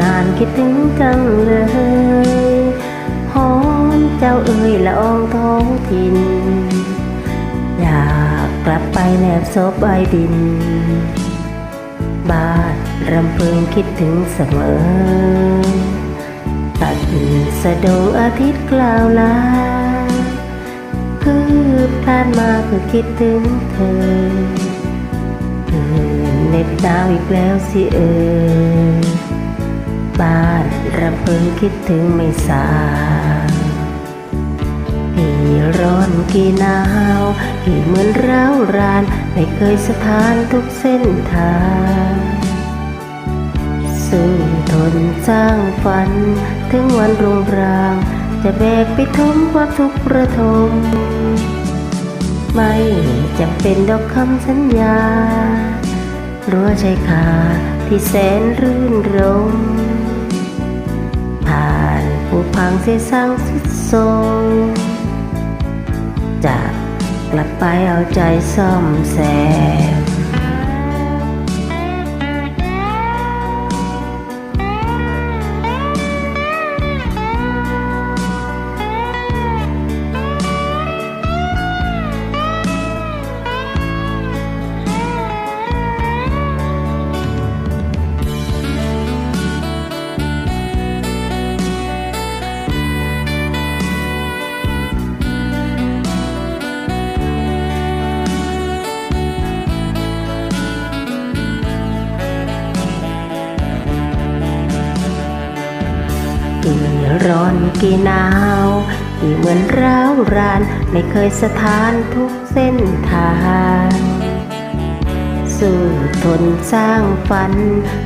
นานคิดถึงจังเลยหอมเจ้าเอ่ยละอองท้องถิ่นอยากกลับไปแนบซบใบดินบ้านรำพึงคิดถึงเสมอ ตัดสะดงอาทิตย์กล่าวลาคืบคลานมาคือคิดถึงเธอเออเหน็บหนาวอีกแล้วสิเออ บ้านรำพึงคิดถึงไม่สางกี่ร้อนกี่หนาวกี่เหมือนร้าวราน ไม่เคยสถานทุกเส้นทางสู้ทนสร้างฝัน ถึงวันรุ่งราง จะแบกไปทมความทุกข์ระทม ไม่จำเป็นดอกคำสัญญารั้วชายคาที่แสนรื่นรม ผู้พังเสียสร้างสุดโทรมจะกลับไปเอาใจซ่อมแซม กี่ร้อนกี่หนาวกี่เหมือนร้าวรานไม่เคยสถานทุกเส้นทาง สู้ทนสร้างฝัน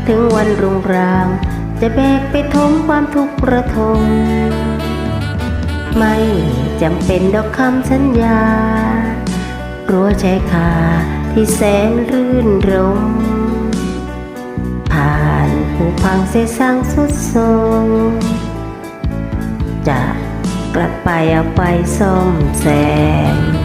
ถึงวันรุ่งราง จะแบกไปทมความทุกข์ระทม ไม่จำเป็นดอกคำสัญญา รัวชายคาที่แสนรื่นรม ผ่านผู้พังเสียสร้างสุดโทรม จะกลับไปเอาไปซ่อมแซม